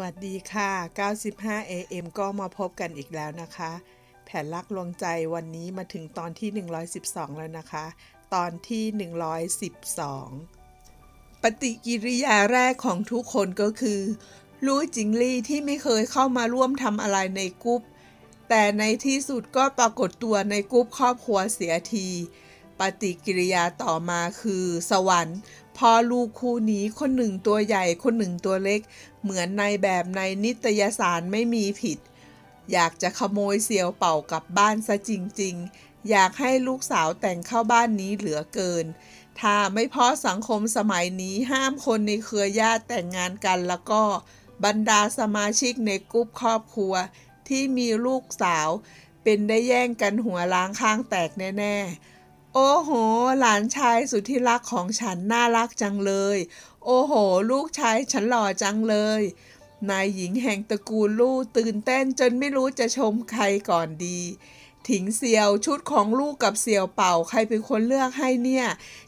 วัสดีค่ะ 95 AM ก็มาพบกันอีกแล้วนะคะ แผนลักลวงใจวันนี้มาถึงตอนที่ 112 แล้วนะคะ ตอนที่ 112 ปฏิกิริยาแรกของทุกคนก็คือ รู้จิงลี่ที่ไม่เคยเข้ามาร่วมทำอะไรในกรุ๊ป แต่ในที่สุดก็ปรากฏตัวในกรุ๊ปครอบครัวเสียที ปฏิกิริยาต่อมาคือ สวรรค์พ่อลูกคู่นี้คนหนึ่งตัวใหญ่คนหนึ่งตัวเล็ก เหมือนในแบบในนิตยสารไม่มีผิด อยากจะขโมยเสียวเป่ากลับบ้านซะจริง ๆ อยากให้ลูกสาวแต่งเข้าบ้านนี้เหลือเกิน ถ้าไม่เพราะสังคมสมัยนี้ห้ามคนในเครือญาติแต่งงานกันแล้วก็บรรดาสมาชิกในกลุ่มครอบครัว ที่มีลูกสาว เป็นได้แย่งกันหัวล้างข้างแตกแน่ ๆ โอ้โห หลานชายสุดที่รักของฉันน่ารักจังเลย โอ้โห ลูกชายฉันหล่อจังเลย นายหญิงแห่งตระกูลลู่ตื่นเต้นจนไม่รู้จะชมใครก่อนดี ถิงเซียวชุดของลูกกับเสี่ยวเป่าใครเป็นคนเลือกให้เนี่ย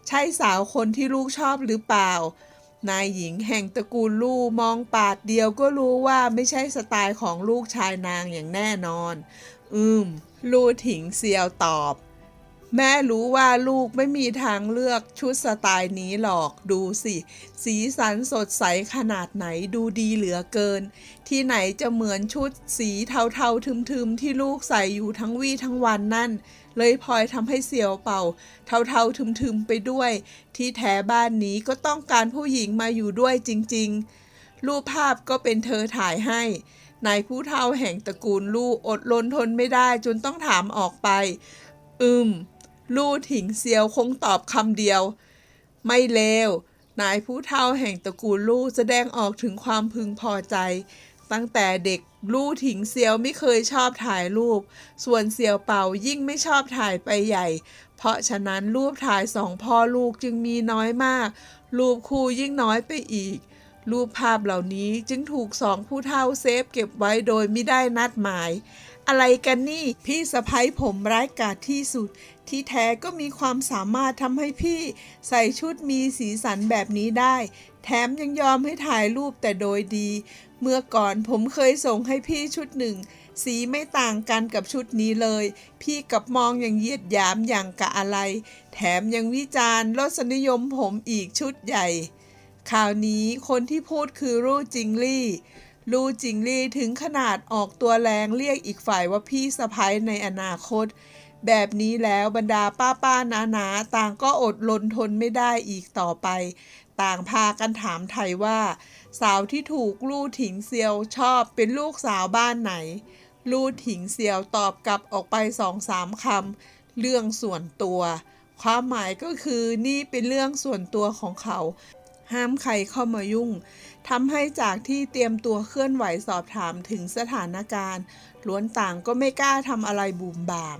ใช่สาวคนที่ลูกชอบหรือเปล่า นายหญิงแห่งตระกูลลู่มองปาดเดียวก็รู้ว่าไม่ใช่สไตล์ของลูกชายนางอย่างแน่นอน อืม ลู่ถิงเซียวตอบ แม่รู้ว่าลูกไม่มีทางเลือกชุดสไตล์นี้หรอกดูสิ สีสันสดใสขนาดไหนดูดีเหลือเกิน ที่ไหนจะเหมือนชุดสีเทาๆทึมๆ ที่ลูกใส่อยู่ทั้งวี่ทั้งวันนั่น เลยพลอยทำให้เสียวเป่า เทาๆทึมๆไปด้วย ที่แท้บ้านนี้ก็ต้องการผู้หญิงมาอยู่ด้วยจริงๆ รูปภาพก็เป็นเธอถ่ายให้นายผู้เฒ่าแห่งตระกูลลู่อดรนทนไม่ได้จนต้องถามออกไป อืม ลู่ถิงเซียวคงตอบคำเดียว ไม่เลวนายผู้เฒ่าแห่งตระกูลลู่แสดงออกถึงความพึงพอใจ ตั้งแต่เด็กลู่ถิงเซียวไม่เคยชอบถ่ายรูป ส่วนเซียวเป่ายิ่งไม่ชอบถ่ายไปใหญ่ เพราะฉะนั้นรูปถ่ายสองพ่อลูกจึงมีน้อยมาก รูปคู่ยิ่งน้อยไปอีก รูปภาพเหล่านี้จึงถูกสองผู้เฒ่าเซฟเก็บไว้โดยไม่ได้นัดหมาย อะไรกันนี่พี่สะพ้ยผมร้ายกาจที่สุด ที่แท้ก็มีความสามารถทำให้พี่ใส่ชุดมีสีสันแบบนี้ได้ แถมยังยอมให้ถ่ายรูปแต่โดยดี เมื่อก่อนผมเคยส่งให้พี่ชุดหนึ่ง สีไม่ต่างกันกับชุดนี้เลย พี่กับมองอย่างเยียดยามอย่างกะอะไร แถมยังวิจารณ์รสนิยมผมอีกชุดใหญ่ คราวนี้คนที่พูดคือรู่จิงลี่ลูจิงลี่ถึงขนาดออกตัวแรงเรียกอีกฝ่ายว่าพี่สะพ้ยในอนาคต แบบนี้แล้วบรรดาป้าป้านานาต่างก็อดลนทนไม่ได้อีกต่อไป ต่างพากันถามไทยว่า สาวที่ถูกลู่ถิงเซียวชอบเป็นลูกสาวบ้านไหน ลู่ถิงเซียวตอบกลับออกไปสองสามคำเรื่องส่วนตัว ความหมายก็คือนี่เป็นเรื่องส่วนตัวของเขา ห้ามใครเข้ามายุ่งทำให้จากที่เตรียมตัวเคลื่อนไหวสอบถามถึงสถานการณ์ล้วนต่างก็ไม่กล้าทำอะไรบูมบาม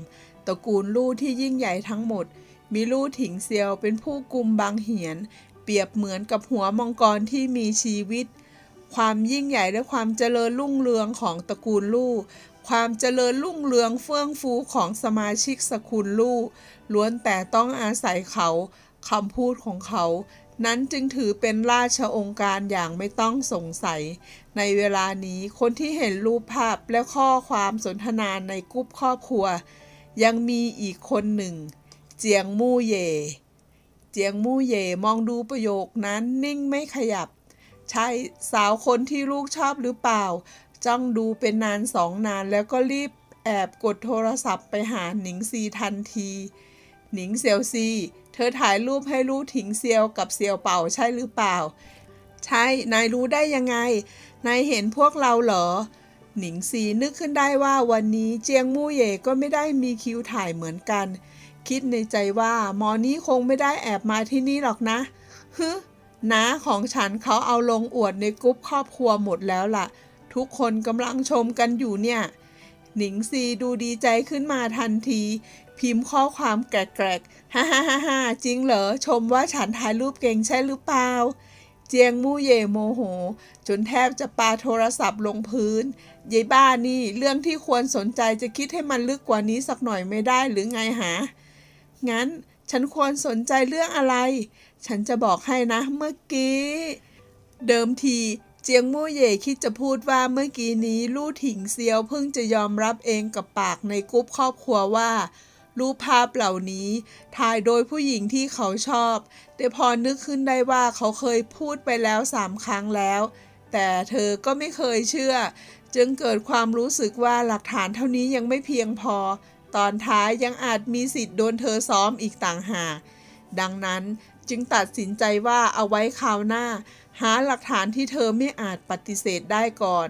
ตระกูลลู่ที่ยิ่งใหญ่ทั้งหมด มีลู่ถิงเซียวเป็นผู้กุมบางเหียน เปรียบเหมือนกับหัวมังกรที่มีชีวิต ความยิ่งใหญ่และความเจริญรุ่งเรืองของตระกูลลู่ความเจริญรุ่งเรืองเฟื่องฟูของสมาชิกสกุลลู่ล้วนแต่ต้องอาศัยเขาคำพูดของเขา นั้นจึงถือเป็นราชองค์การอย่างไม่ต้องสงสัย ในเวลานี้คนที่เห็นรูปภาพและข้อความสนทนาในกลุ่มครอบครัว ยังมีอีกคนหนึ่ง เจียงมู่เย่ เจียงมู่เย่มองดูประโยคนั้นนิ่งไม่ขยับ ใช่สาวคนที่ลูกชอบหรือเปล่า จ้องดูเป็นนานสองนานแล้วก็รีบแอบกดโทรศัพท์ไปหาหนิงซีทันที หนิงเซียวซี เธอถ่ายรูปให้ลู่ถิงเซียวกับเซียวเป่าใช่หรือเปล่า ใช่ นายรู้ได้ยังไง นายเห็นพวกเราเหรอ หนิงซีนึกขึ้นได้ว่าวันนี้เจียงมู่เย่ก็ไม่ได้มีคิวถ่ายเหมือนกัน คิดในใจว่าหมอนี้คงไม่ได้แอบมาที่นี่หรอกนะฮึน้าของฉันเขาเอาลงอวดในกรุ๊ปครอบครัวหมดแล้วล่ะ ทุกคนกำลังชมกันอยู่เนี่ย หนิงซีดูดีใจขึ้นมาทันที พิมพ์ข้อความแกรกๆฮ่าฮ่าฮ่าฮ่าจริงเหรอชมว่าฉันถ่ายรูปเก่งใช่หรือเปล่า เจียงมู่เย่โมโห จนแทบจะปาโทรศัพท์ลงพื้นยายบ้านี่เรื่องที่ควรสนใจจะคิดให้มันลึกกว่านี้สักหน่อยไม่ได้หรือไงหา งั้นฉันควรสนใจเรื่องอะไร ฉันจะบอกให้นะเมื่อกี้ เดิมทีเจียงมู่เย่คิดจะพูดว่าเมื่อกี้นี้ลู่ถิงเซียวเพิ่งจะยอมรับเองกับปากในกรุ๊ปครอบครัวว่า รูปภาพเหล่านี้ ถ่ายโดยผู้หญิงที่เขาชอบ แต่พอนึกขึ้นได้ว่าเขาเคยพูดไปแล้วสามครั้งแล้ว แต่เธอก็ไม่เคยเชื่อ จึงเกิดความรู้สึกว่าหลักฐานเท่านี้ยังไม่เพียงพอ ตอนท้ายยังอาจมีสิทธิ์โดนเธอซ้อมอีกต่างหากดังนั้นจึงตัดสินใจว่าเอาไว้คราวหน้า หาหลักฐานที่เธอไม่อาจปฏิเสธได้ก่อน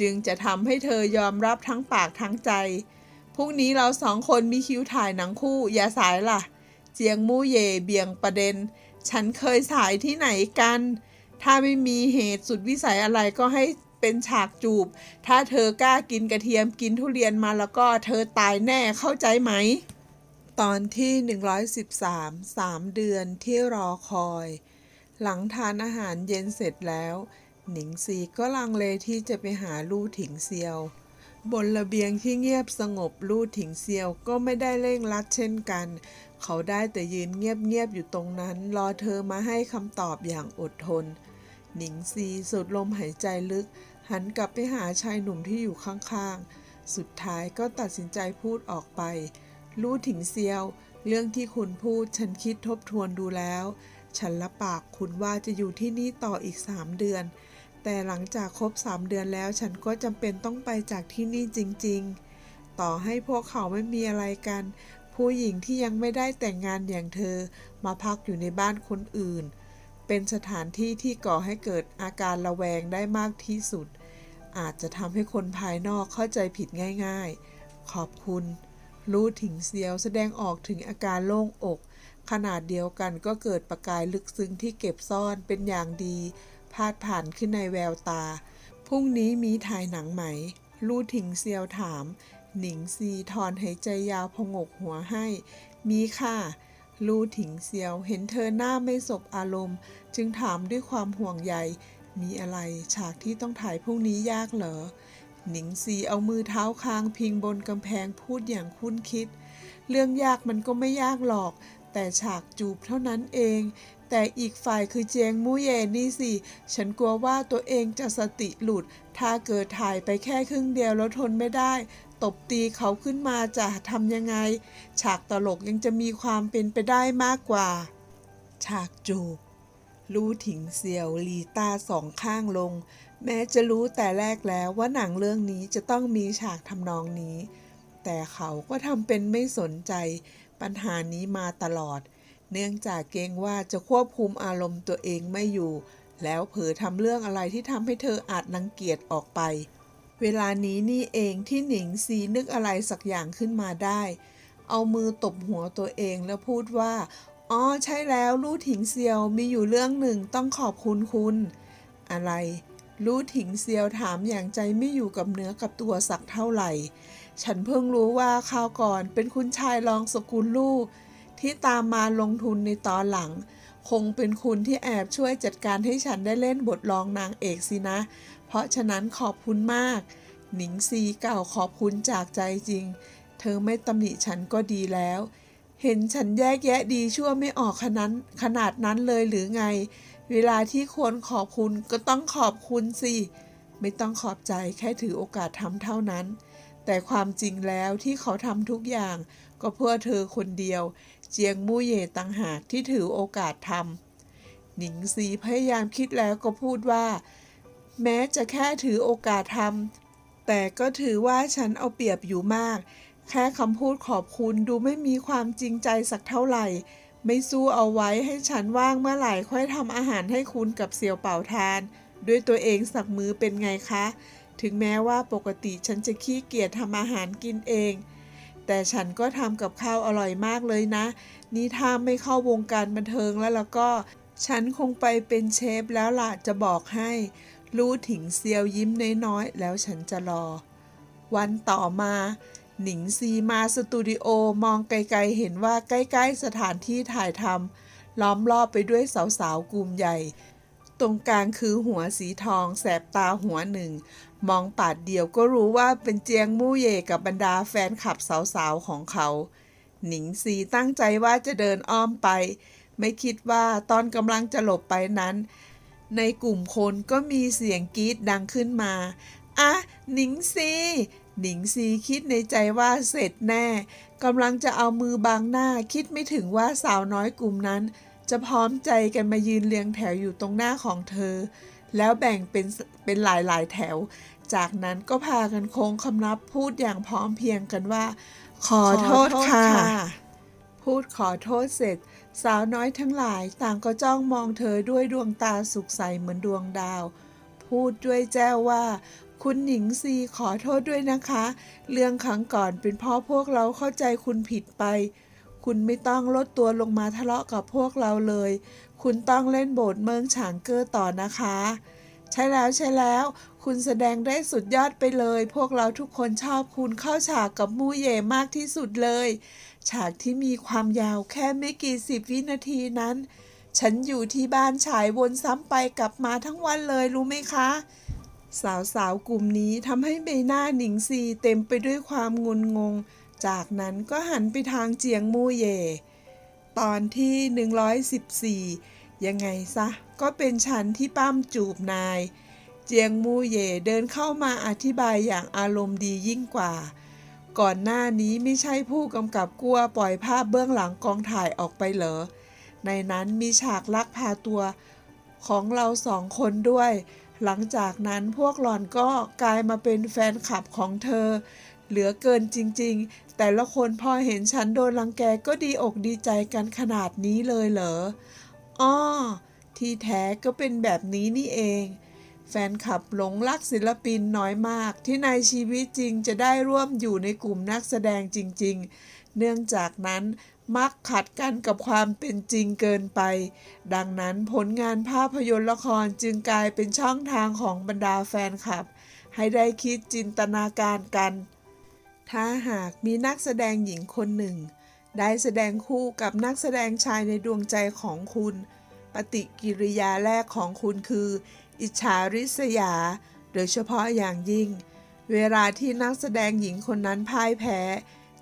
จึงจะทำให้เธอยอมรับทั้งปากทั้งใจ พรุ่งนี้เราสองคนมีคิวถ่ายหนังคู่ อย่าสายล่ะ เจียงมู่เย่เบี่ยงประเด็น ฉันเคยสายที่ไหนกัน ถ้าไม่มีเหตุสุดวิสัยอะไรก็ให้เป็นฉากจูบ ถ้าเธอกล้ากินกระเทียมกินทุเรียนมาแล้วก็เธอตายแน่เข้าใจไหม ตอนที่ 113 3 เดือนที่รอคอย หลังทานอาหารเย็นเสร็จแล้ว หนิงซีก็ลังเลที่จะไปหาลู่ถิงเซียว บนระเบียงที่เงียบสงบลู่ถิงเซียวก็ไม่ได้เร่งรัดเช่นกัน เขาได้แต่ยืนเงียบๆอยู่ตรงนั้น รอเธอมาให้คำตอบอย่างอดทน หนิงซีสูดลมหายใจลึก หันกลับไปหาชายหนุ่มที่อยู่ข้างๆ สุดท้ายก็ตัดสินใจพูดออกไปรู้ถิงเซียว เรื่องที่คุณพูดฉันคิดทบทวนดูแล้ว ฉันละปากคุณว่าจะอยู่ที่นี่ต่ออีกสามเดือน แต่หลังจากครบสามเดือนแล้วฉันก็จำเป็นต้องไปจากที่นี่จริง ๆ ต่อให้พวกเขาไม่มีอะไรกัน ผู้หญิงที่ยังไม่ได้แต่งงานอย่างเธอมาพักอยู่ในบ้านคนอื่น เป็นสถานที่ที่ก่อให้เกิดอาการระแวงได้มากที่สุด อาจจะทำให้คนภายนอกเข้าใจผิดง่าย ๆ ขอบคุณรู้ถิงเซียวแสดงออกถึงอาการโล่งอก ขนาดเดียวกันก็เกิดประกายลึกซึ้งที่เก็บซ่อนเป็นอย่างดี พาดผ่านขึ้นในแววตา พรุ่งนี้มีถ่ายหนังไหม ลู่ถิงเซียวถาม หนิงซีถอนหายใจยาวพงกหัวให้ มีค่ะ ลู่ถิงเซียวเห็นเธอหน้าไม่สบอารมณ์ จึงถามด้วยความห่วงใย มีอะไรฉากที่ต้องถ่ายพรุ่งนี้ยากเหรอ หนิงซีเอามือเท้าค้างพิงบนกำแพงพูดอย่างคุ้นคิด เรื่องยากมันก็ไม่ยากหรอก แต่ฉากจูบเท่านั้นเอง แต่อีกฝ่ายคือเจียงมู่เยนี่สิ ฉันกลัวว่าตัวเองจะสติหลุด ถ้าเกิดถ่ายไปแค่ครึ่งเดียวแล้วทนไม่ได้ ตบตีเขาขึ้นมาจะทำยังไง ฉากตลกยังจะมีความเป็นไปได้มากกว่า ฉากจูบรู้ถิงเซียวหลีตาสองข้างลง แม้จะรู้แต่แรกแล้วว่าหนังเรื่องนี้จะต้องมีฉากทำนองนี้ แต่เขาก็ทำเป็นไม่สนใจ ปัญหานี้มาตลอด เนื่องจากเกรงว่าจะควบคุมอารมณ์ตัวเองไม่อยู่ แล้วเผลอทำเรื่องอะไรที่ทำให้เธออาจนังเกียจออกไป เวลานี้นี่เองที่หนิงซีนึกอะไรสักอย่างขึ้นมาได้ เอามือตบหัวตัวเองแล้วพูดว่า อ๋อใช่แล้วลู่ถิงเซียวมีอยู่เรื่องหนึ่งต้องขอบคุณคุณ อะไรลู่ถิงเซียวถามอย่างใจไม่อยู่กับเนื้อกับตัวสักเท่าไหร่ ฉันเพิ่งรู้ว่าคราวก่อนเป็นคุณชายรองสกุลลู่ที่ตามมาลงทุนในตอนหลัง คงเป็นคุณที่แอบช่วยจัดการให้ฉันได้เล่นบทรองนางเอกสินะ เพราะฉะนั้นขอบคุณมาก หนิงซีเก่าขอบคุณจากใจจริง เธอไม่ตำหนิฉันก็ดีแล้ว เห็นฉันแยกแยะดีชั่วไม่ออกขนาดขนาดนั้นเลยหรือไง เวลาที่ควรขอบคุณก็ต้องขอบคุณสิ ไม่ต้องขอบใจแค่ถือโอกาสทำเท่านั้น แต่ความจริงแล้วที่เขาทำทุกอย่าง ก็เพื่อเธอคนเดียว เจียงมู่เย่ต่างหากที่ถือโอกาสทำหนิงซีพยายามคิดแล้วก็พูดว่า แม้จะแค่ถือโอกาสทำแต่ก็ถือว่าฉันเอาเปรียบอยู่มาก แค่คำพูดขอบคุณดูไม่มีความจริงใจสักเท่าไหร่ ไม่สู้เอาไว้ให้ฉันว่างเมื่อไหร่ค่อยทำอาหารให้คุณกับเสี่ยวเป่าทาน ด้วยตัวเองสักมือเป็นไงคะ ถึงแม้ว่าปกติฉันจะขี้เกียจทำอาหารกินเอง แต่ฉันก็ทำกับข้าวอร่อยมากเลยนะ นี่ถ้าไม่เข้าวงการบันเทิงแล้วแล้วก็ ฉันคงไปเป็นเชฟแล้วล่ะจะบอกให้ รู้ถิงเซียวยิ้มน้อยๆ แล้วฉันจะรอ วันต่อมา หนิงซีมาสตูดิโอมองไกลๆเห็นว่าใกล้ๆสถานที่ถ่ายทำล้อมรอบไปด้วยสาวๆกลุ่มใหญ่ตรงกลางคือหัวสีทองแสบตาหัวหนึ่ง มองปาดเดียวก็รู้ว่าเป็นเจียงมู่เย่กับบรรดาแฟนคลับสาวๆของเขา หนิงซีตั้งใจว่าจะเดินอ้อมไป ไม่คิดว่าตอนกำลังจะหลบไปนั้น ในกลุ่มคนก็มีเสียงกรีดดังขึ้นมาอะหนิงซีหนิงซีคิดในใจว่าเสร็จแน่กำลังจะเอามือบังหน้าคิดไม่ถึงว่าสาวน้อยกลุ่มนั้น จะพร้อมใจกันมายืนเรียงแถวอยู่ตรงหน้าของเธอ แล้วแบ่งเป็นเป็นหลายๆแถว จากนั้นก็พากันโค้งคำนับพูดอย่างพร้อมเพรียงกันว่า ขอโทษค่ะ พูดขอโทษเสร็จ สาวน้อยทั้งหลายต่างก็จ้องมองเธอด้วยดวงตาสุขใสเหมือนดวงดาว พูดด้วยแจ้วว่า คุณหนิงซีขอโทษด้วยนะคะ เรื่องครั้งก่อนเป็นเพราะพวกเราเข้าใจคุณผิดไปคุณไม่ต้องลดตัวลงมาทะเลาะกับพวกเราเลย คุณต้องเล่นโบทเมืองฉางเกอร์ต่อนะคะ ใช่แล้วใช่แล้ว คุณแสดงได้สุดยอดไปเลย พวกเราทุกคนชอบคุณเข้าฉากกับมู่เย่มากที่สุดเลย ฉากที่มีความยาวแค่ไม่กี่สิบวินาทีนั้น ฉันอยู่ที่บ้านฉายวนซ้ำไปกลับมาทั้งวันเลยรู้ไหมคะสาวๆกลุ่มนี้ทำให้ใบหน้าหนิงซีเต็มไปด้วยความงุนงง จากนั้นก็หันไปทางเจียงมู่เย่ ตอนที่ 114 ยังไงซะ ก็เป็นฉันที่ปั้มจูบนาย เจียงมูเย่เดินเข้ามาอธิบายอย่างอารมณ์ดียิ่งกว่า ก่อนหน้านี้ไม่ใช่ผู้กำกับกลัวปล่อยภาพเบื้องหลังกองถ่ายออกไปเหรอ ในนั้นมีฉากลักพาตัวของเราสองคนด้วย หลังจากนั้นพวกหล่อนก็กลายมาเป็นแฟนคลับของเธอ เหลือเกินจริงๆ แต่ละคนพอเห็นฉันโดนรังแกก็ดีอกดีใจกันขนาดนี้เลยเหรอ อ้อ ที่แท้ก็เป็นแบบนี้นี่เอง แฟนคลับหลงรักศิลปินน้อยมาก ที่ในชีวิตจริงจะได้ร่วมอยู่ในกลุ่มนักแสดงจริง ๆ เนื่องจากนั้นมักขัดกันกับความเป็นจริงเกินไป ดังนั้นผลงานภาพยนตร์ละครจึงกลายเป็นช่องทางของบรรดาแฟนคลับ ให้ได้คิดจินตนาการกัน ถ้าหากมีนักแสดงหญิงคนหนึ่ง ได้แสดงคู่กับนักแสดงชายในดวงใจของคุณ ปฏิกิริยาแรกของคุณคือ อิจฉาริษยา โดยเฉพาะอย่างยิ่ง เวลาที่นักแสดงหญิงคนนั้นพ่ายแพ้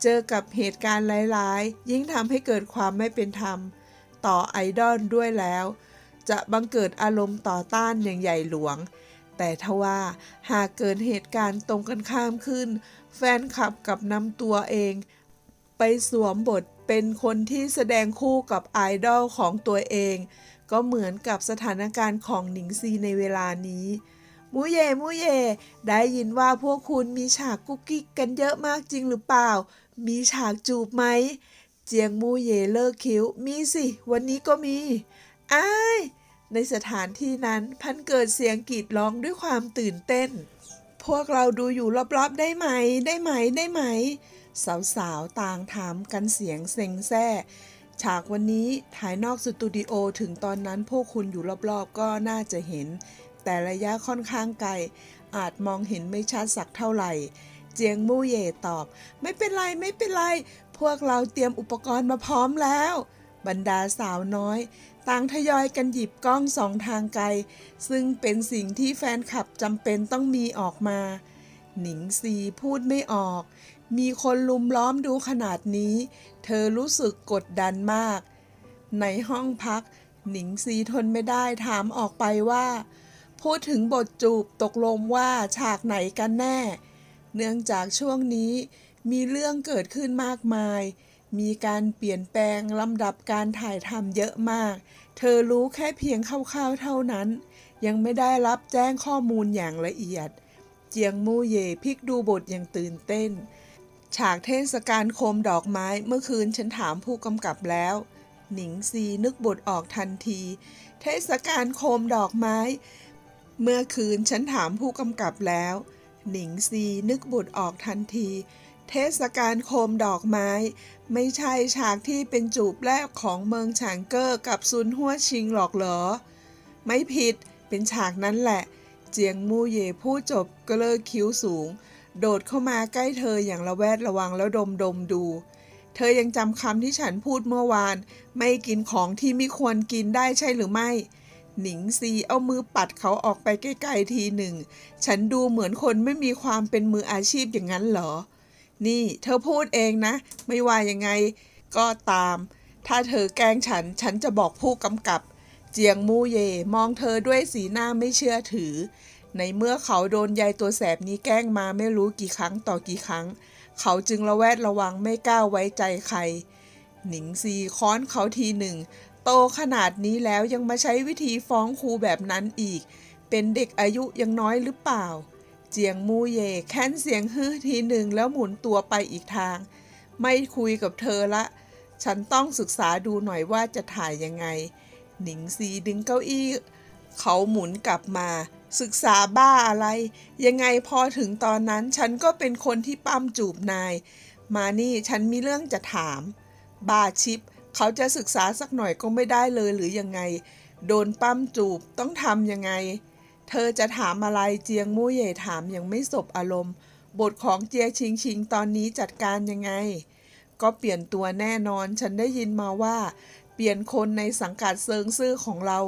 เจอกับเหตุการณ์ร้ายๆ ยิ่งทำให้เกิดความไม่เป็นธรรม ต่อไอดอลด้วยแล้ว จะบังเกิดอารมณ์ต่อต้านอย่างใหญ่หลวง แต่ทว่าหากเกิดเหตุการณ์ตรงกันข้ามขึ้น แฟนคลับกับนำตัวเอง ไปสวมบทเป็นคนที่แสดงคู่กับไอดอลของตัวเอง ก็เหมือนกับสถานการณ์ของหนิงซีในเวลานี้มูเย่มูเย่ได้ยินว่าพวกคุณมีฉากกุ๊กกิ๊กกันเยอะมากจริงหรือเปล่า มีฉากจูบไหม เจียงมูเย่เลิกคิ้ว มีสิ วันนี้ก็มี อ้าย ในสถานที่นั้นพันเกิดเสียงกรีดร้องด้วยความตื่นเต้น พวกเราดูอยู่รอบๆได้ไหม ได้ไหมได้ไหม สาวๆ ต่างถามกันเสียงเซ็งแซ่ฉากวันนี้ถ่ายนอกสตูดิโอถึงตอนนั้นพวกคุณอยู่รอบๆก็น่าจะเห็น แต่ระยะค่อนข้างไกล อาจมองเห็นไม่ชัดสักเท่าไหร่ เจียงมู่เย่ตอบ ไม่เป็นไรไม่เป็นไร พวกเราเตรียมอุปกรณ์มาพร้อมแล้ว บรรดาสาวน้อย ต่างทยอยกันหยิบกล้องสองทางไกล ซึ่งเป็นสิ่งที่แฟนคลับจำเป็นต้องมีออกมา หนิงซีพูดไม่ออก มีคนลุมล้อมดูขนาดนี้ เธอรู้สึกกดดันมาก ในห้องพัก หนิงซีทนไม่ได้ถามออกไปว่า พูดถึงบทจูบตกลงว่าฉากไหนกันแน่ เนื่องจากช่วงนี้มีเรื่องเกิดขึ้นมากมาย มีการเปลี่ยนแปลงลำดับการถ่ายทำเยอะมาก เธอรู้แค่เพียงคร่าวๆเท่านั้น ยังไม่ได้รับแจ้งข้อมูลอย่างละเอียด เจียงมู่เย่พลิกดูบทอย่างตื่นเต้น ฉากเทศกาลโคมดอกไม้เมื่อคืนฉันถามผู้กำกับแล้ว หนิงซีนึกบทออกทันที เทศกาลโคมดอกไม้ เมื่อคืนฉันถามผู้กำกับแล้ว หนิงซีนึกบทออกทันที เทศกาลโคมดอกไม้ ไม่ใช่ฉากที่เป็นจูบแรกของเมืองฉางเกอร์กับซุนหัวชิงหรอกเหรอ ไม่ผิดเป็นฉากนั้นแหละ เจียงมู่เย่พูดจบก็เลิกคิ้วสูง โดดเข้ามาใกล้เธออย่างระแวดระวังแล้วดมดมดู เธอยังจำคำที่ฉันพูดเมื่อวาน ไม่กินของที่ไม่ควรกินได้ใช่หรือไม่หนิงซีเอามือปัดเขาออกไปใกล้ๆทีหนึ่ง ฉันดูเหมือนคนไม่มีความเป็นมืออาชีพอย่างนั้นเหรอ นี่เธอพูดเองนะ ไม่ว่ายังไงก็ตาม ถ้าเธอแกล้งฉัน ฉันจะบอกผู้กำกับ เจียงมู่เย่มองเธอด้วยสีหน้าไม่เชื่อถือ ในเมื่อเขาโดนยายตัวแสบนี้แกล้งมาไม่รู้กี่ครั้งต่อกี่ครั้ง เขาจึงระแวดระวังไม่กล้าไว้ใจใคร หนิงซีค้อนเขาทีหนึ่ง โตขนาดนี้แล้วยังมาใช้วิธีฟ้องครูแบบนั้นอีก เป็นเด็กอายุยังน้อยหรือเปล่า เจียงมูเย่แค้นเสียงฮือทีหนึ่งแล้วหมุนตัวไปอีกทาง ไม่คุยกับเธอละ ฉันต้องศึกษาดูหน่อยว่าจะถ่ายยังไง หนิงซีดึงเก้าอี้ เขาหมุนกลับมา ศึกษาบ้าอะไร ยังไงพอถึงตอนนั้นฉันก็เป็นคนที่ปั้มจูบนาย มานี่ฉันมีเรื่องจะถาม บาชิป เขาจะศึกษาสักหน่อยก็ไม่ได้เลยหรือยังไง โดนปั้มจูบต้องทำยังไง เธอจะถามอะไรเจียงมู่เย่ถามยังไม่สบอารมณ์ บทของเจียชิงชิงตอนนี้จัดการยังไง ก็เปลี่ยนตัวแน่นอน ฉันได้ยินมาว่า เปลี่ยนคนในสังกัดเซิงซื่อของเรา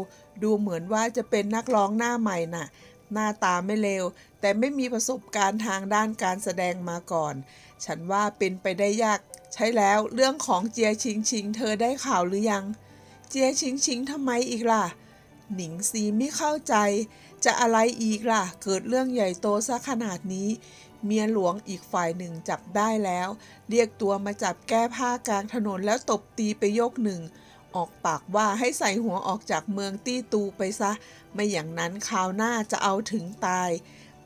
ดูเหมือนว่าจะเป็นนักร้องหน้าใหม่น่ะ หน้าตาไม่เลว แต่ไม่มีประสบการณ์ทางด้านการแสดงมาก่อน ฉันว่าเป็นไปได้ยาก ใช่แล้วเรื่องของเจียชิงชิง เธอได้ข่าวหรือยัง เจียชิงชิงทำไมอีกล่ะ หนิงซีไม่เข้าใจ จะอะไรอีกล่ะ เกิดเรื่องใหญ่โตซะขนาดนี้ เมียหลวงอีกฝ่ายหนึ่งจับได้แล้ว เรียกตัวมาจับแก้ผ้ากลางถนนแล้วตบตีไปยกหนึ่ง ออกปากว่าให้ใส่หัวออกจากเมืองตี้ตูไปซะ ไม่อย่างนั้นคราวหน้าจะเอาถึงตาย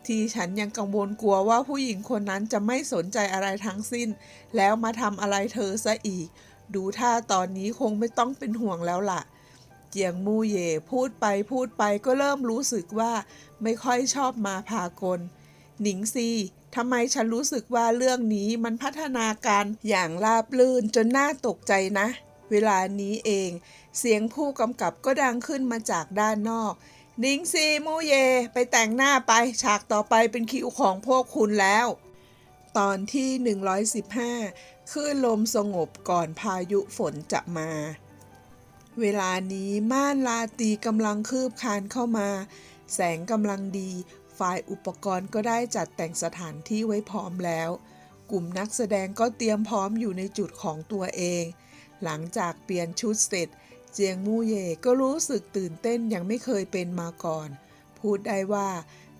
ที่ฉันยังกังวลกลัวว่าผู้หญิงคนนั้นจะไม่สนใจอะไรทั้งสิ้น แล้วมาทำอะไรเธอซะอีก ดูท่าตอนนี้คงไม่ต้องเป็นห่วงแล้วล่ะ เจียงมูเย่พูดไปพูดไปก็เริ่มรู้สึกว่าไม่ค่อยชอบมาพากล หนิงซีทำไมฉันรู้สึกว่าเรื่องนี้มันพัฒนาการอย่างราบลื่นจนน่าตกใจนะ เวลานี้เอง เสียงผู้กำกับก็ดังขึ้นมาจากด้านนอกหนิงซีมูเย ไปแต่งหน้าไปฉากต่อไปเป็นคิวของพวกคุณแล้ว ตอนที่ 115คลื่นลมสงบก่อนพายุฝนจะมา เวลานี้ม่านลาตีกำลังคืบคานเข้ามา แสงกำลังดีฝ่ายอุปกรณ์ก็ได้จัดแต่งสถานที่ไว้พร้อมแล้ว กลุ่มนักแสดงก็เตรียมพร้อมอยู่ในจุดของตัวเอง หลังจากเปลี่ยนชุดเสร็จ เจียงมู่เย่ก็รู้สึกตื่นเต้นย่างไม่เคยเป็นมาก่อน พูดได้ว่า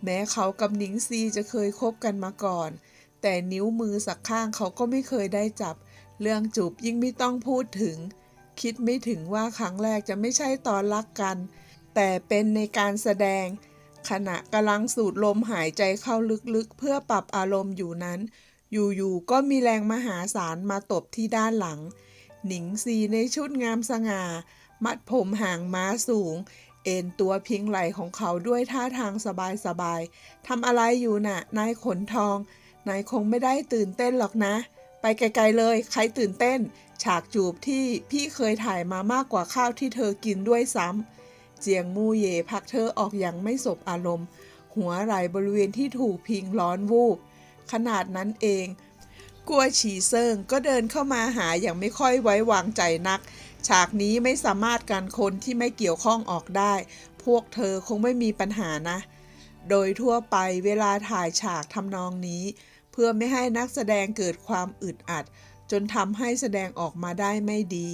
แม้เขากับหนิงซีจะเคยคบกันมาก่อน แต่นิ้วมือสักข้างเขาก็ไม่เคยได้จับ เรื่องจูบยิ่งไม่ต้องพูดถึง คิดไม่ถึงว่าครั้งแรกจะไม่ใช่ตอนรักกัน แต่เป็นในการแสดง ขณะกำลังสูดลมหายใจเข้าลึกๆ เพื่อปรับอารมณ์อยู่นั้น อยู่ๆก็มีแรงมหาศาลมาตบที่ด้านหลัง หนิงซีในชุดงามสง่า มัดผมห่างม้าสูง เอ็นตัวพิงไหลของเขาด้วยท่าทางสบายๆทำอะไรอยู่น่ะ นายขนทอง นายคงไม่ได้ตื่นเต้นหรอกนะ ไปไกลๆเลย ใครตื่นเต้น ฉากจูบที่พี่เคยถ่ายมามากกว่าข้าวที่เธอกินด้วยซ้ำเจียงมู่เย่พักเธอออกอย่างไม่สบอารมณ์ หัวไหลบริเวณที่ถูกพิงร้อนวูบขนาดนั้นเอง กัวฉีเซิงก็เดินเข้ามาหาอย่างไม่ค่อยไว้วางใจนัก ฉากนี้ไม่สามารถกันคนที่ไม่เกี่ยวข้องออกได้ พวกเธอคงไม่มีปัญหานะ โดยทั่วไปเวลาถ่ายฉากทำนองนี้ เพื่อไม่ให้นักแสดงเกิดความอึดอัด จนทำให้แสดงออกมาได้ไม่ดี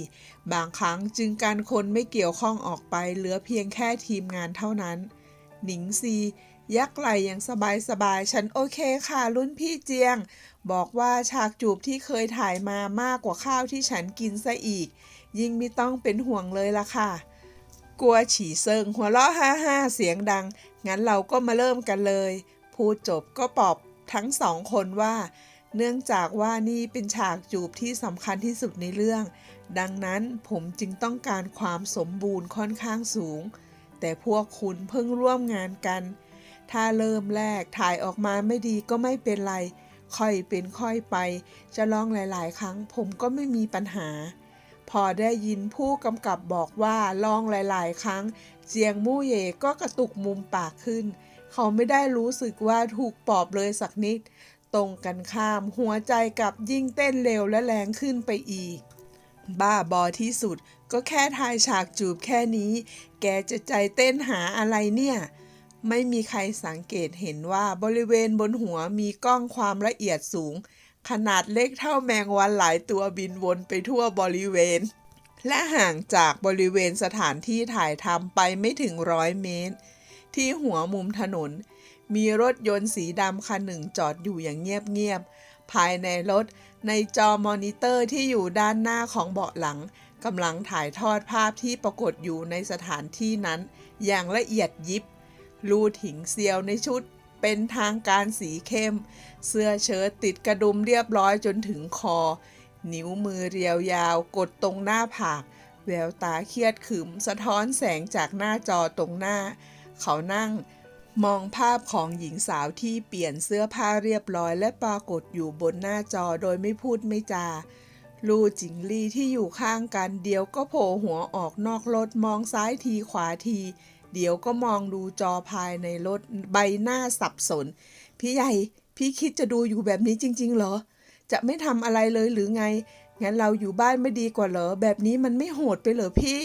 บางครั้งจึงการคนไม่เกี่ยวข้องออกไปเหลือเพียงแค่ทีมงานเท่านั้น หนิงซี ยักไหลอย่างสบายๆ ฉันโอเคค่ะรุ่นพี่เจียง บอกว่าฉากจูบที่เคยถ่ายมามากกว่าข้าวที่ฉันกินซะอีก ยิ่งไม่ต้องเป็นห่วงเลยละค่ะ กลัวฉี่เซิงหัวเราะฮ่าฮ่าเสียงดัง งั้นเราก็มาเริ่มกันเลย พูดจบก็ปอบทั้งสองคนว่า เนื่องจากว่านี่เป็นฉากจูบที่สำคัญที่สุดในเรื่อง ดังนั้นผมจึงต้องการความสมบูรณ์ค่อนข้างสูง แต่พวกคุณเพิ่งร่วมงานกัน ถ้าเริ่มแรกถ่ายออกมาไม่ดีก็ไม่เป็นไร ค่อยเป็นค่อยไป จะลองหลายๆ ครั้ง ผมก็ไม่มีปัญหา พอได้ยินผู้กำกับบอกว่าลองหลายๆ ครั้ง เจียงมู่เย่ก็กระตุกมุมปากขึ้น เขาไม่ได้รู้สึกว่าถูกปอบเลยสักนิด ตรงกันข้ามหัวใจกับยิ่งเต้นเร็วและแรงขึ้นไปอีก บ้าบอที่สุดก็แค่ถ่ายฉากจูบแค่นี้ แกจะใจเต้นหาอะไรเนี่ย ไม่มีใครสังเกตเห็นว่าบริเวณบนหัวมีกล้องความละเอียดสูง ขนาดเล็กเท่าแมงวันหลายตัวบินวนไปทั่วบริเวณ และห่างจากบริเวณสถานที่ถ่ายทำไปไม่ถึงร้อยเมตร ที่หัวมุมถนน มีรถยนต์สีดำคันหนึ่งจอดอยู่อย่างเงียบๆภายในรถ ในจอมอนิเตอร์ที่อยู่ด้านหน้าของเบาะหลังกำลังถ่ายทอดภาพที่ปรากฏอยู่ในสถานที่นั้น อย่างละเอียดยิบ ลูถิงเซียวในชุดเป็นทางการสีเข้ม เสื้อเชิ้ตติดกระดุมเรียบร้อยจนถึงคอ นิ้วมือเรียวยาวกดตรงหน้าผาก แววตาเครียดขึมสะท้อนแสงจากหน้าจอตรงหน้า เขานั่ง มองภาพของหญิงสาวที่เปลี่ยนเสื้อผ้าเรียบร้อย และปรากฏอยู่บนหน้าจอโดยไม่พูดไม่จา ลู่จิงลี่ที่อยู่ข้างกัน เดี๋ยวก็โผล่หัวออกนอกรถมองซ้ายทีขวาที เดี๋ยวก็มองดูจอภายในรถใบหน้าสับสน พี่ใหญ่ พี่คิดจะดูอยู่แบบนี้จริง ๆ เหรอ จะไม่ทำอะไรเลยหรือไง งั้นเราอยู่บ้านไม่ดีกว่าเหรอ แบบนี้มันไม่โหดไปเหรอพี่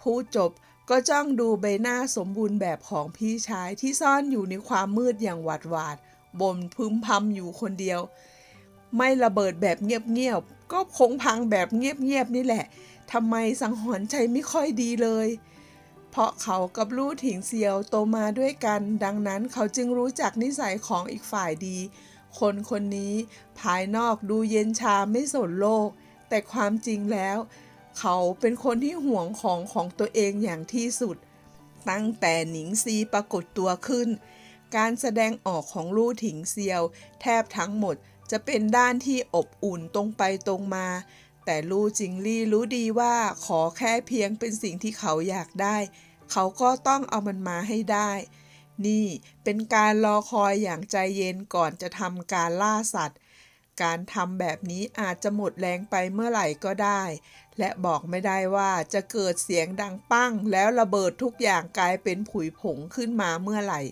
พูดจบ ก็จ้องดูใบหน้าสมบูรณ์แบบของพี่ชายที่ซ่อนอยู่ในความมืดอย่างหวาดหวาดบ่นพึมพำอยู่คนเดียว ไม่ระเบิดแบบเงียบๆ ก็คงพังแบบเงียบๆนี่แหละทำไมสังหรณ์ใจไม่ค่อยดีเลย เพราะเขากับลู่ถิงเซียวโตมาด้วยกัน ดังนั้นเขาจึงรู้จักนิสัยของอีกฝ่ายดี คนคนนี้ภายนอกดูเย็นชาไม่สนโลก แต่ความจริงแล้ว เขาเป็นคนที่ห่วงของของตัวเองอย่างที่สุด ตั้งแต่หนิงซีปรากฏตัวขึ้น การแสดงออกของลู่ถิงเซียว แทบทั้งหมดจะเป็นด้านที่อบอุ่นตรงไปตรงมา แต่ลู่จิงลี่รู้ดีว่าขอแค่เพียงเป็นสิ่งที่เขาอยากได้ เขาก็ต้องเอามันมาให้ได้ นี่เป็นการรอคอยอย่างใจเย็นก่อนจะทำการล่าสัตว์การทำแบบนี้อาจจะหมดแรงไปเมื่อไหร่ก็ได้ และบอกไม่ได้ว่าจะเกิดเสียงดังปั้ง แล้วระเบิดทุกอย่างกลายเป็นผุยผงขึ้นมาเมื่อไหร่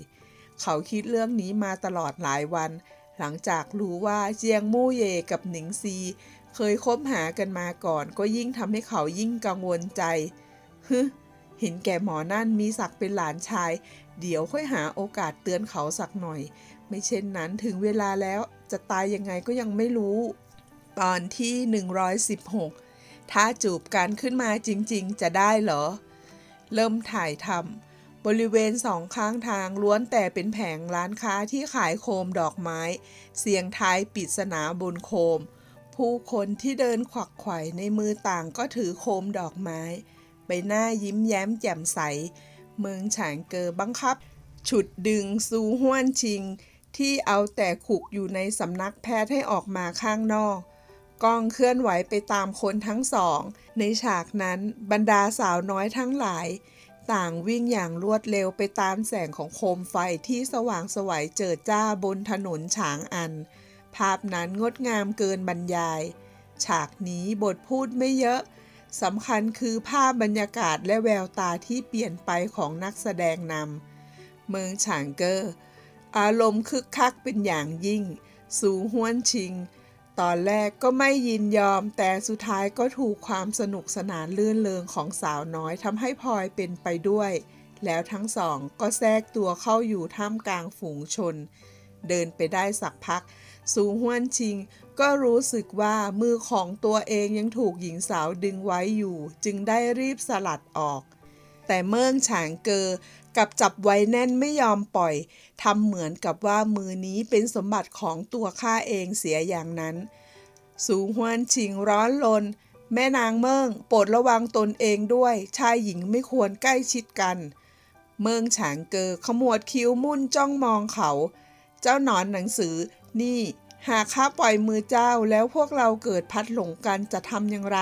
เขาคิดเรื่องนี้มาตลอดหลายวัน หลังจากรู้ว่าเจียงมู่เย่กับหนิงซี เคยคบหากันมาก่อน ก็ยิ่งทำให้เขายิ่งกังวลใจฮึเห็นแก่หมอนั่นมีศักดิ์เป็นหลานชาย เดี๋ยวค่อยหาโอกาสเตือนเขาสักหน่อย ไม่เช่นนั้นถึงเวลาแล้วจะตายยังไงก็ยังไม่รู้ ตอนที่ 116 ถ้าจูบกันขึ้นมาจริงๆ จะได้เหรอ เริ่มถ่ายทำบริเวณสองข้างทางล้วนแต่เป็นแผงร้านค้าที่ขายโคมดอกไม้ เสียงท้ายปริศนาบนโคม ผู้คนที่เดินขวักไขว่ในมือต่างก็ถือโคมดอกไม้ ใบหน้ายิ้มแย้มแจ่มใส เมืองฉางเกอบังคับ ฉุดดึงซูห้วนชิง ที่เอาแต่ขุกอยู่ในสำนักแพทย์ให้ออกมาข้างนอก กล้องเคลื่อนไหวไปตามคนทั้งสอง ในฉากนั้นบรรดาสาวน้อยทั้งหลาย ต่างวิ่งอย่างรวดเร็วไปตามแสงของโคมไฟที่สว่างสวัยเจิดจ้าบนถนนฉางอัน ภาพนั้นงดงามเกินบรรยาย ฉากนี้บทพูดไม่เยอะสำคัญคือภาพบรรยากาศและแววตาที่เปลี่ยนไปของนักแสดงนำเมืองฉางเกอร์อารมณ์คึกคักเป็นอย่างยิ่ง สูห้วนชิง ตอนแรกก็ไม่ยินยอม แต่สุดท้ายก็ถูกความสนุกสนานลื่นเลงของสาวน้อยทำให้พลอยเป็นไปด้วย แล้วทั้งสองก็แทรกตัวเข้าอยู่ท่ามกลางฝูงชน เดินไปได้สักพัก สูห้วนชิง ก็รู้สึกว่ามือของตัวเองยังถูกหญิงสาวดึงไว้อยู่ จึงได้รีบสลัดออก แต่เมืองฉางเกอ กับจับไว้แน่นไม่ยอมปล่อยทำเหมือนกับว่ามือนี้เป็นสมบัติของตัวข้าเองเสียอย่างนั้น สูฮวนชิงร้อนลน แม่นางเมิงโปรดระวังตนเองด้วย ชายหญิงไม่ควรใกล้ชิดกัน เมืองฉางเกอขมวดคิ้วมุ่นจ้องมองเขา เจ้าหนอนหนังสือ นี่ หากข้าปล่อยมือเจ้าแล้วพวกเราเกิดพัดหลงกันจะทำอย่างไร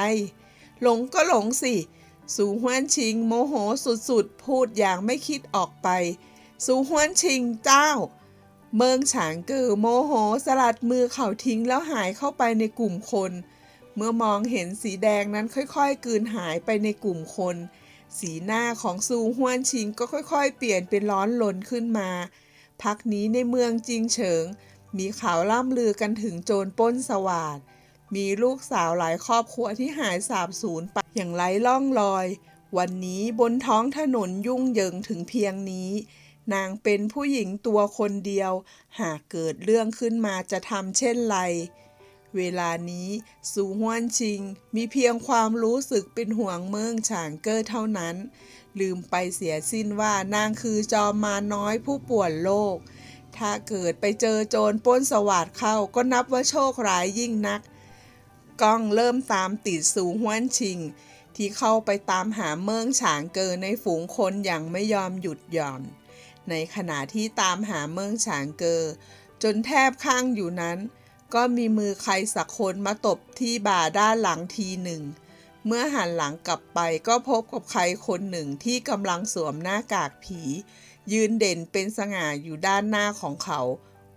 หลงก็หลงสิ สูฮวนชิงโมโหสุดๆ พูดอย่างไม่คิดออกไป สูฮวนชิงเจ้า เมืองฉางเกอโมโหสลัดมือเขาทิ้งแล้วหายเข้าไปในกลุ่มคน เมื่อมองเห็นสีแดงนั้นค่อยๆกลืนหายไปในกลุ่มคน สีหน้าของซูฮวนชิงก็ค่อยๆ เปลี่ยนเป็นร้อนลนขึ้นมา พักนี้ในเมืองจิงเฉิง มีข่าวล่ำลือกันถึงโจรป้นสวาด มีลูกสาวหลายครอบครัวที่หายสาบสูญไปอย่างไร้ล่องรอย วันนี้บนท้องถนนยุ่งเหยิงถึงเพียงนี้ นางเป็นผู้หญิงตัวคนเดียว หากเกิดเรื่องขึ้นมาจะทำเช่นไร เวลานี้สูฮวนชิง มีเพียงความรู้สึกเป็นห่วงเมืองฉางเกอร์เท่านั้น ลืมไปเสียสิ้นว่านางคือจอมมาน้อยผู้ป่วนโลก ถ้าเกิดไปเจอโจรป้นสวัสดเข้าก็นับว่าโชคร้ายยิ่งนัก ก้องเริ่มตามติดสูฮวนชิง ที่เข้าไปตามหาเมืองฉางเกอในฝูงคนอย่างไม่ยอมหยุดหย่อน ในขณะที่ตามหาเมืองฉางเกอ จนแทบข้างอยู่นั้น ก็มีมือใครสักคนมาตบที่บ่าด้านหลังทีหนึ่ง เมื่อหันหลังกลับไปก็พบกับใครคนหนึ่งที่กำลังสวมหน้ากากผี ยืนเด่นเป็นสง่าอยู่ด้านหน้าของเขา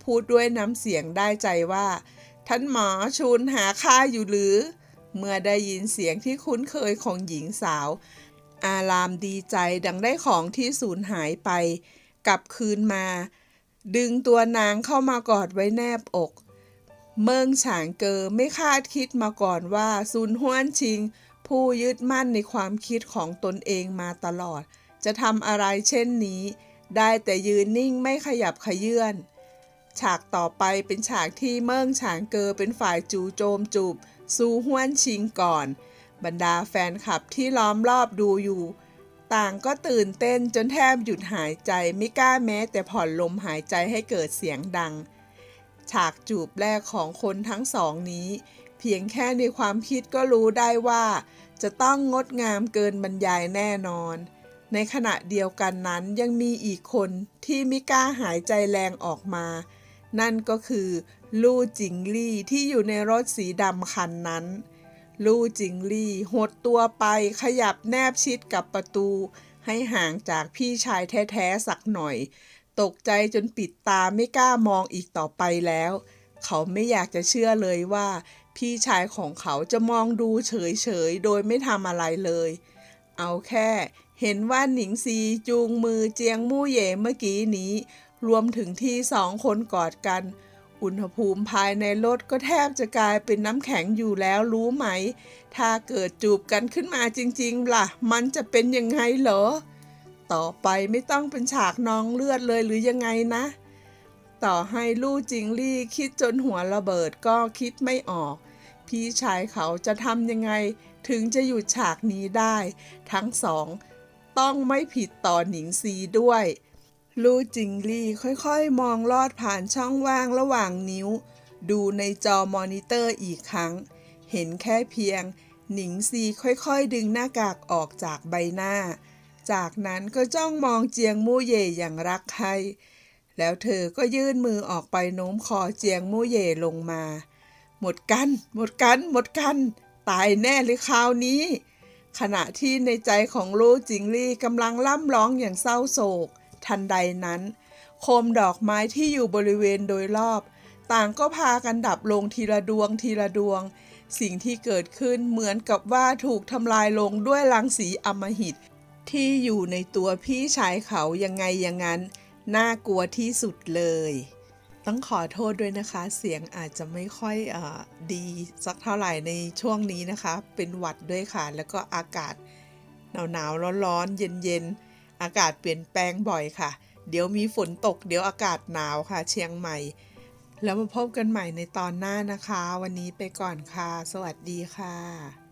พูดด้วยน้ำเสียงได้ใจว่า ท่านหมอชูนหาข้าอยู่หรือ เมื่อได้ยินเสียงที่คุ้นเคยของหญิงสาว อารามดีใจดังได้ของที่สูญหายไป กลับคืนมา ดึงตัวนางเข้ามากอดไว้แนบอก เมิงฉางเกอไม่คาดคิดมาก่อนว่าซุนห้วนชิง ผู้ยึดมั่นในความคิดของตนเองมาตลอด จะทำอะไรเช่นนี้ ได้แต่ยืนนิ่งไม่ขยับขยื่น ฉากต่อไปเป็นฉากที่เมิงฉางเกอเป็นฝ่ายจูโจมจูบซูห้วนชิงก่อน บรรดาแฟนคลับที่ล้อมรอบดูอยู่ ต่างก็ตื่นเต้นจนแทบหยุดหายใจไม่กล้าแม้แต่ผ่อนลมหายใจให้เกิดเสียงดัง ฉากจูบแรกของคนทั้งสองนี้ เพียงแค่ในความคิดก็รู้ได้ว่า จะต้องงดงามเกินบรรยายแน่นอนในขณะเดียวกันนั้นยังมีอีกคนที่ไม่กล้าหายใจแรงออกมา นั่นก็คือลู่จิงลี่ที่อยู่ในรถสีดำคันนั้น ลู่จิงลี่หดตัวไปขยับแนบชิดกับประตู ให้ห่างจากพี่ชายแท้ๆสักหน่อย ตกใจจนปิดตาไม่กล้ามองอีกต่อไปแล้ว เขาไม่อยากจะเชื่อเลยว่า พี่ชายของเขาจะมองดูเฉยๆ โดยไม่ทำอะไรเลย เอาแค่เห็นว่าหนิงซีจูงมือเจียงมู่เย่เมื่อกี้นี้ รวมถึงที่สองคนกอดกัน อุณหภูมิภายในรถก็แทบจะกลายเป็นน้ำแข็งอยู่แล้วรู้ไหม ถ้าเกิดจูบกันขึ้นมาจริงๆ ล่ะ มันจะเป็นยังไงเหรอ ต่อไปไม่ต้องเป็นฉากนองเลือดเลยหรือยังไงนะ ต่อให้ลู่จิงลี่คิดจนหัวระเบิดก็คิดไม่ออก พี่ชายเขาจะทำยังไงถึงจะหยุดฉากนี้ได้ ทั้งสอง ต้องไม่ผิดต่อหนิงซีด้วย ลู่จิงลี่ค่อยๆ มองลอดผ่านช่องว่างระหว่างนิ้ว ดูในจอมอนิเตอร์อีกครั้ง เห็นแค่เพียง หนิงซีค่อยๆ ดึงหน้ากากออกจากใบหน้า จากนั้นก็จ้องมองเจียงมู่เย่อย่างรักใคร แล้วเธอก็ยื่นมือออกไปโน้มคอเจียงมู่เย่ลงมา หมดกัน หมดกัน หมดกัน ตายแน่เลยคราวนี้ ขณะที่ในใจของลู่จิงลี่กำลังล่ำร้องอย่างเศร้าโศก ทันใดนั้น โคมดอกไม้ที่อยู่บริเวณโดยรอบ ต่างก็พากันดับลงทีละดวงทีละดวง สิ่งที่เกิดขึ้นเหมือนกับว่าถูกทำลายลงด้วยรังสีอมหิต ที่อยู่ในตัวพี่ชายเขายังไงอย่างนั้น น่ากลัวที่สุดเลย ต้องขอโทษด้วยนะคะ เสียงอาจจะไม่ค่อยอดีสักเท่าไหร่ในช่วงนี้นะคะ เป็นหวัดด้วยค่ะ แล้วก็อากาศหนาวหนาวร้อนๆเย็นๆ อากาศเปลี่ยนแปลงบ่อยค่ะ เดี๋ยวมีฝนตก เดี๋ยวอากาศหนาวค่ะ เชียงใหม่ แล้วมาพบกันใหม่ในตอนหน้านะคะ วันนี้ไปก่อนค่ะ สวัสดีค่ะ